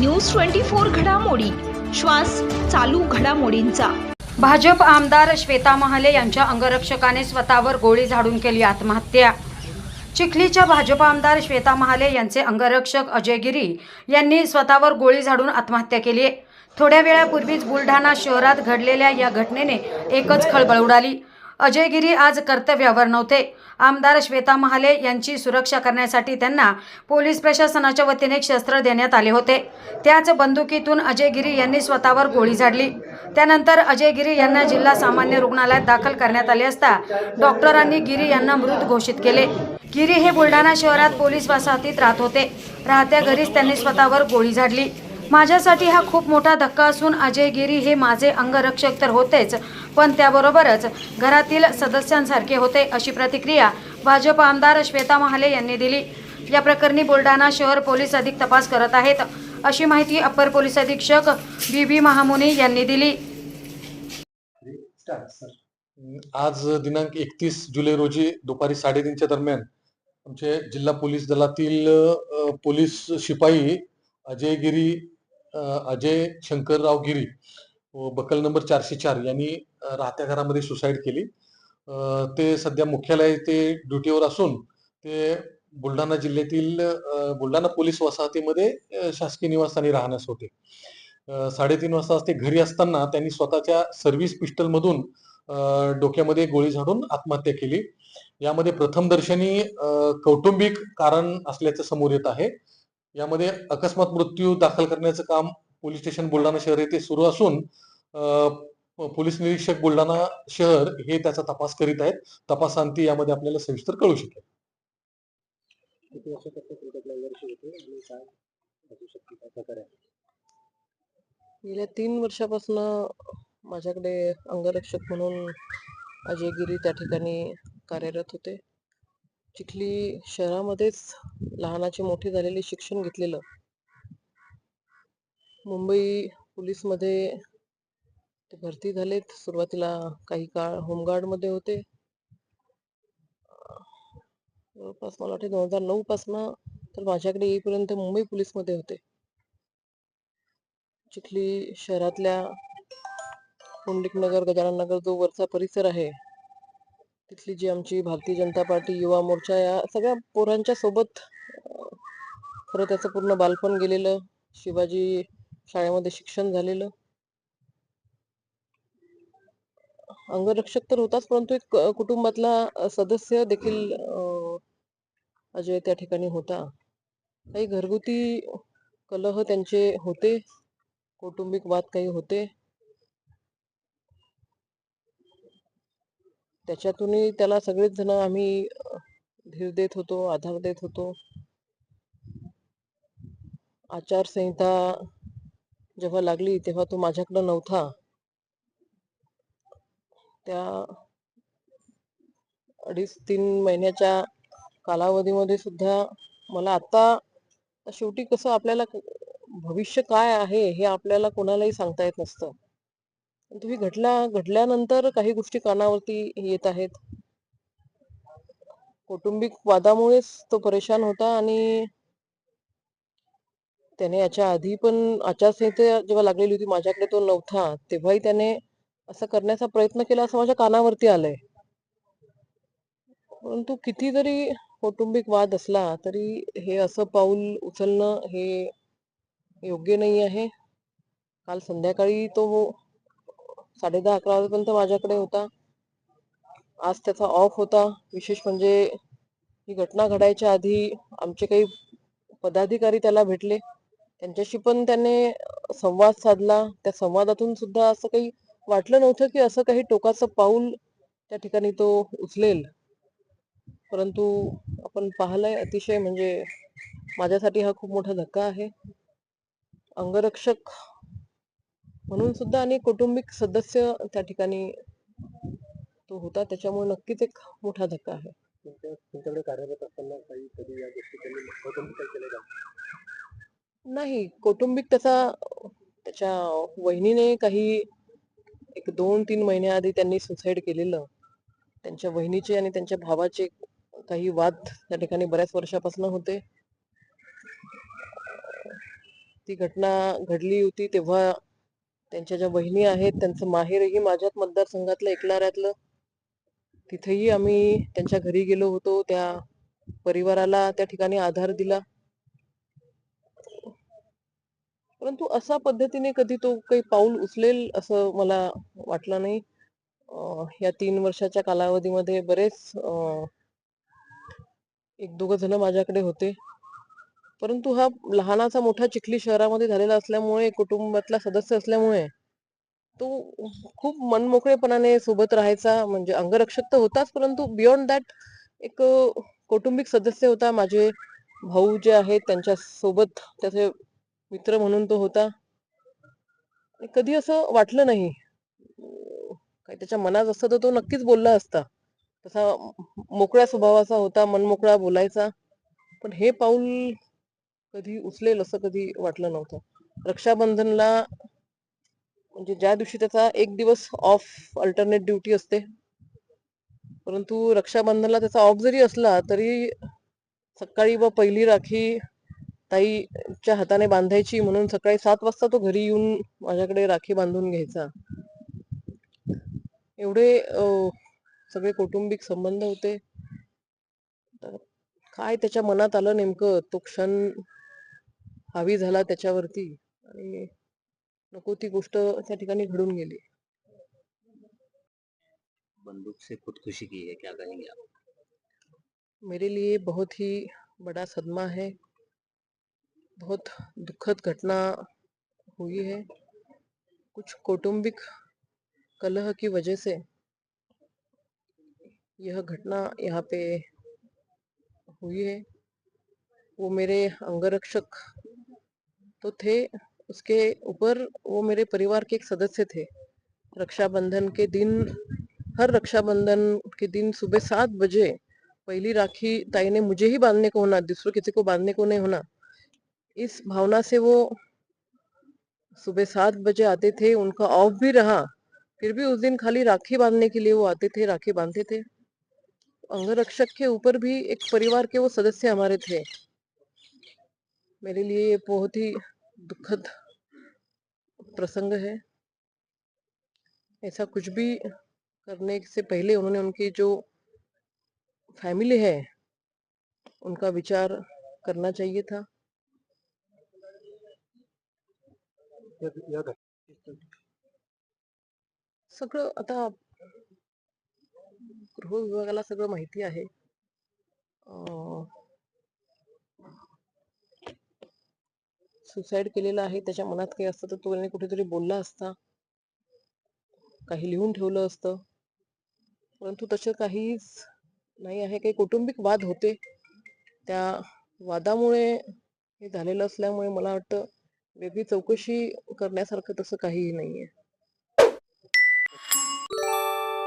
News twenty four घडामोडी. श्वास चालू घडामोडींचा. भाजप आमदार श्वेता महाले यांच्या अंगरक्षकाने स्वतःवर गोळी झाडून केली आत्महत्या. चिखलीच्या भाजप आमदार श्वेता महाले यांचे अंगरक्षक अजय गिरी यांनी स्वतःवर गोळी झाडून आत्महत्या केली आहे. थोड्या वेळापूर्वीच बुलढाणा शहरात घडलेल्या या घटनेने एकच खळबळ उडाली. अजय गिरी आज कर्तव्यावर नव्हते. आमदार श्वेता महाले यांची सुरक्षा करण्यासाठी त्यांना पोलीस प्रशासनाच्या वतीने शस्त्र देण्यात आले होते. त्याच बंदुकीतून अजय गिरी यांनी स्वतःवर गोळी झाडली. त्यानंतर अजय गिरी यांना जिल्हा सामान्य रुग्णालयात दाखल करण्यात आले असता डॉक्टरांनी गिरी यांना मृत घोषित केले. गिरी हे बुलढाणा शहरात पोलीस वसाहतीत राहत होते. राहत्या घरीच त्यांनी स्वतःवर गोळी झाडली. माझ्यासाठी हा खूप मोठा धक्का असून अजय गिरी हे माझे अंगरक्षक तर होतेच पण त्याबरोबरच घरातील सदस्यांसारखे होते अशी प्रतिक्रिया भाजप आमदार श्वेता महाले यांनी दिली. या प्रकरणी बुलढाणा शहर पोलीस अधिक तपास करत आहेत अशी माहिती अप्पर पोलीस अधीक्षक बी बी महामुनी यांनी दिली. आज दिनांक एकतीस जुलै रोजी दुपारी साडेतीनच्या दरम्यान आमचे जिल्हा पोलीस दलातील पोलीस शिपाई अजय गिरी अजय शंकरराव गिरी बकल नंबर चारशे चार यांनी राहत्या घरामध्ये सुसाईड केली. ते सध्या मुख्यालय ते ड्युटीवर असून ते बुलढाणा जिल्ह्यातील बुलढाणा पोलीस वसाहतीमध्ये शासकीय निवासस्थानी राहण्यास होते. साडेतीन वाजता ते घरी असताना त्यांनी स्वतःच्या सर्व्हिस पिस्टलमधून डोक्यामध्ये गोळी झाडून आत्महत्या केली. यामध्ये प्रथमदर्शनी कौटुंबिक कारण असल्याचं समोर येत आहे. यामध्ये अकस्मात मृत्यू दाखल करण्याचं काम पोलीस स्टेशन बुलढाणा शहर येथे सुरू असून पोलीस निरीक्षक बुलढाणा शहर हे त्याचा तपास करीत आहेत. तपासांती यामध्ये आपल्याला सविस्तर कळू शकेल. गेल्या तीन वर्षापासून माझ्याकडे अंगरक्षक म्हणून अजय गिरी त्या ठिकाणी कार्यरत होते. चिखली शहरामध्येच लहानाचे मोठे झालेले शिक्षण घेतलेलं. मुंबई पोलीसमध्ये ते भरती झालेत. सुरुवातीला काही काळ होमगार्डमध्ये होते. जवळपास मला वाटते दोन हजार नऊ पासनं तर माझ्याकडे येईपर्यंत मुंबई पोलीसमध्ये होते. चिखली शहरातल्या पुंडलिक नगर गजानन नगर जो वरचा परिसर आहे तिथली जी आमची भारतीय जनता पार्टी युवा मोर्चा या सगळ्या पोरांच्या सोबत खरं त्याचं पूर्ण बालपण गेलेलं. शिवाजी शाळेमध्ये शिक्षण झालेलं. अंगरक्षक तर होताच परंतु एक कुटुंबातला सदस्य देखील अजय त्या ठिकाणी होता. काही घरगुती कलह त्यांचे होते. कौटुंबिक वाद काही होते. त्याच्यातूनही त्याला सगळेच जण आम्ही धीर देत होतो आधार देत होतो. आचारसंहिता जेव्हा लागली तेव्हा तो माझ्याकडं नव्हता. त्या अडीच तीन महिन्याच्या कालावधीमध्ये सुद्धा मला आता शेवटी कसं आपल्याला भविष्य काय आहे हे आपल्याला कोणालाही सांगता येत नसतं. तुम्ही घडला घटना घडल्यानंतर काही गोष्टी कानावरती येत आहेत. कौटुंबिक वादामुळेच तो परेशान होता आणि त्याने याच्या आधी पण आचारसंहिता जेव्हा लागलेली होती माझ्याकडे तो नव्हता तेव्हाही त्याने असं करण्याचा प्रयत्न केला असं माझ्या कानावरती आलंय. परंतु किती जरी कौटुंबिक वाद असला तरी हे असं पाऊल उचलणं हे योग्य नाही आहे. काल संध्याकाळी तो साडे दहा अकरा वाजेपर्यंत माझ्याकडे होता. आज त्याचा ऑफ होता. विशेष म्हणजे ही घटना घडायच्या आधी आमचे काही पदाधिकारी त्याला भेटले. त्यांच्याशी पण त्याने संवाद साधला. त्या संवादातून सुद्धा असं काही वाटलं नव्हतं की असं काही टोकाचं पाऊल त्या ठिकाणी तो उचलेल. परंतु आपण पाहिलंय अतिशय म्हणजे माझ्यासाठी हा खूप मोठा धक्का आहे. अंगरक्षक म्हणून सुद्धा आणि कौटुंबिक सदस्य त्या ठिकाणी तो होता. त्याच्यामुळे नक्कीच एक मोठा धक्का आहे. तुमच्या तुमच्याकडे कार्यरत असताना काही कधी या गोष्टी नाही कौटुंबिक त्याचा त्याच्या वहिनीने काही एक दोन तीन महिन्याआधी त्यांनी सुसाईड केलेलं. त्यांच्या वहिनीचे आणि त्यांच्या भावाचे काही वाद त्या ठिकाणी बऱ्याच वर्षापासून होते. ती घटना घडली होती तेव्हा त्यांच्या ज्या बहिणी आहेत त्यांचं माहेरही माझ्याच मतदारसंघातलं एकलाऱ्यातलं. तिथेही आम्ही त्यांच्या घरी गेलो होतो त्या परिवाराला त्या ठिकाणी आधार दिला. परंतु अशा पद्धतीने कधी तो काही पाऊल उचलेल असं मला वाटलं नाही. या तीन वर्षाच्या कालावधीमध्ये बरेच एक दोघ जण माझ्याकडे होते. परंतु हा लहानाचा मोठा चिखली शहरामध्ये झालेला असल्यामुळे कुटुंबातला सदस्य असल्यामुळे तो खूप मनमोकळेपणाने सोबत राहायचा म्हणजे अंगरक्षक तर होताच परंतु बियॉन्ड दॅट एक कौटुंबिक सदस्य होता. माझे भाऊ जे आहेत त्यांच्यासोबत त्याचे मित्र म्हणून तो होता. आणि कधी असं वाटलं नाही काही त्याच्या मनात असतं तर तो नक्कीच बोलला असता. तसा मोकळ्या स्वभावाचा होता मनमोकळा बोलायचा. पण हे पाऊल कधी उचलेल असं कधी वाटलं नव्हतं. रक्षाबंधनला म्हणजे ज्या दिवशी त्याचा एक दिवस ऑफ अल्टरनेट ड्युटी असते परंतु रक्षाबंधनला त्याचा ऑफ जरी असला तरी सकाळी व पहिली राखी ताईच्या हाताने बांधायची म्हणून सकाळी सात वाजता तो घरी येऊन माझ्याकडे राखी बांधून घ्यायचा. एवढे सगळे कौटुंबिक संबंध होते. तर काय त्याच्या मनात आलं नेमकं? तो क्षण हावी झाला त्याच्यावरती आणि नको ती गोष्ट त्या ठिकाणी घडून गेली. बंदूक से खुदकुशी की है क्या कहेंगे आप? मेरे लिए बहुत ही बड़ा सदमा है। बहुत दुखद घटना हुई है। कुछ कौटुंबिक कलह की वजह से यह घटना यहाँ पे हुई है। वो मेरे अंगरक्षक तो थे, उसके ऊपर वो मेरे परिवार के एक सदस्य थे। रक्षाबंधन के दिन, हर रक्षाबंधन के दिन सुबह सात बजे पहली राखी ताई ने मुझे ही बांधने को होना, दूसरों किसी को बांधने को नहीं होना। इस भावना से वो सुबह सात बजे आते थे, उनका ऑफ़ भी रहा। फिर भी उस दिन खाली राखी बांधने के लिए वो आते थे, राखी बांधते थे। अंगरक्षक के ऊपर भी एक परिवार के वो सदस्य हमारे थे। मेरे लिए ये बहुत ही दुखद प्रसंग है। ऐसा कुछ भी करने से पहले उन्होंने उनकी जो फैमिली है उनका विचार करना चाहिए था। सगळं आता गृह विभागाला सगळं माहिती आहे. सुसाईड केलेला आहे. त्याच्या मनात काही असतं तर तो त्याने कुठेतरी बोलला असता. काही लिहून ठेवलं असतं. परंतु तसं काहीच नाही आहे. काही कौटुंबिक वाद होते. त्या वादामुळे हे झालेलं असल्यामुळे मला वाटतं वेगळी चौकशी करण्यासारखं तसं काहीही नाही आहे